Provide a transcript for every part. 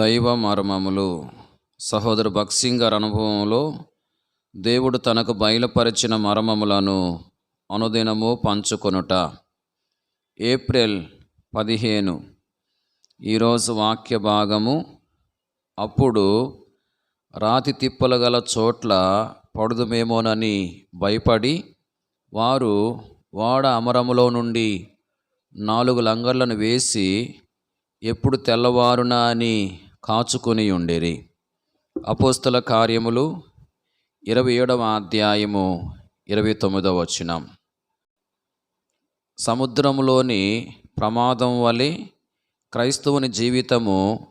దైవ మర్మములు. సహోదరు భక్సింగ్ గారి అనుభవంలో దేవుడు తనకు బయలుపరిచిన మర్మములను అనుదినము పంచుకొనుట. ఏప్రిల్ పదిహేను. ఈరోజు వాక్య భాగము. అప్పుడు రాతి తిప్పలు గల చోట్ల పడుదుమేమోనని భయపడి వారు వాడ అమరములో నుండి నాలుగు లంగర్లను వేసి ఎప్పుడు తెల్లవారునా అని కాచుకొని ఉండేరి. అపోస్తల కార్యములు ఇరవై ఏడవ అధ్యాయము ఇరవై తొమ్మిదవ వచనం. సముద్రంలోని ప్రమాదం వలె క్రైస్తవుని జీవితము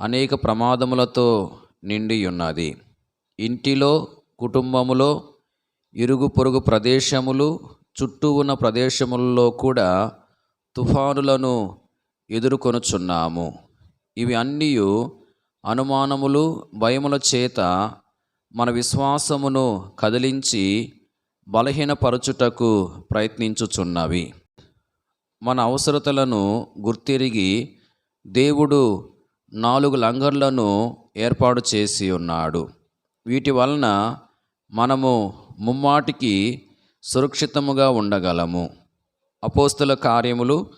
అనేక ప్రమాదములతో నిండి ఉన్నది. ఇంటిలో కుటుంబములో ఇరుగు పొరుగు ప్రదేశములు చుట్టూ ఉన్న ప్రదేశములలో కూడా తుఫానులను ఎదుర్కొనుచున్నాము. ఇవి అన్నీ అనుమానములు భయముల చేత మన విశ్వాసమును కదిలించి బలహీనపరచుటకు ప్రయత్నించుచున్నవి. మన అవసరతలను గుర్తిరిగి దేవుడు నాలుగు లంగర్లను ఏర్పాటు చేసి ఉన్నాడు వీటి వలన మనము ముమ్మాటికి సురక్షితముగా ఉండగలము. అపోస్తుల కార్యములు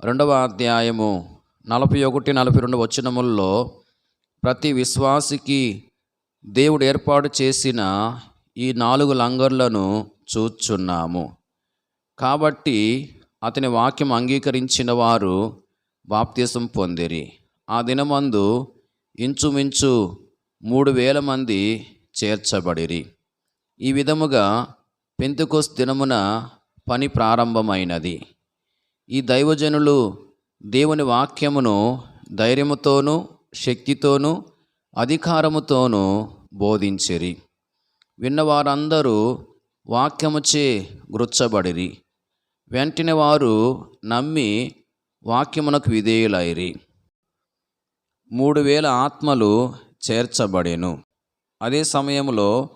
రెండవ అధ్యాయము నలభై ఒకటి నలభై రెండు వచనముల్లో ప్రతి విశ్వాసికి దేవుడు ఏర్పాటు చేసిన ఈ నాలుగు లంగర్లను చూచున్నాము. కాబట్టి అతని వాక్యం అంగీకరించిన వారు బాప్తీసం పొందిరి. ఆ దినమందు ఇంచుమించు మూడు వేల మంది చేర్చబడిరి. ఈ విధముగా పెంతుకోస్ దినమున పని ప్రారంభమైనది. ఈ దైవజనులు దేవుని వాక్యమును ధైర్యముతోనూ శక్తితోనూ అధికారముతోనూ బోధించిరి. విన్నవారందరూ వాక్యముచే గుర్చబడిరి వెంటనే వారు నమ్మి వాక్యమునకు విధేయులైరి. మూడు వేల ఆత్మలు చేర్చబడెను. అదే సమయంలో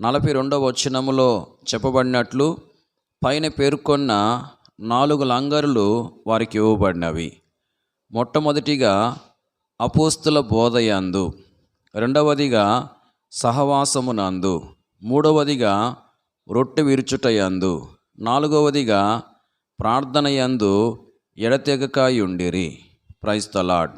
నలభై రెండవ వచనములో చెప్పబడినట్లు పైన పేర్కొన్న నాలుగు లంగరులు వారికి ఇవ్వబడినవి. మొట్టమొదటిగా అపోస్తుల బోధయందు రెండవదిగా సహవాసమునందు మూడవదిగా రొట్టె విరుచుటయందు నాలుగవదిగా ప్రార్థనయందు ఎడతెగకాయుండిరి. ప్రైస్తలాడ్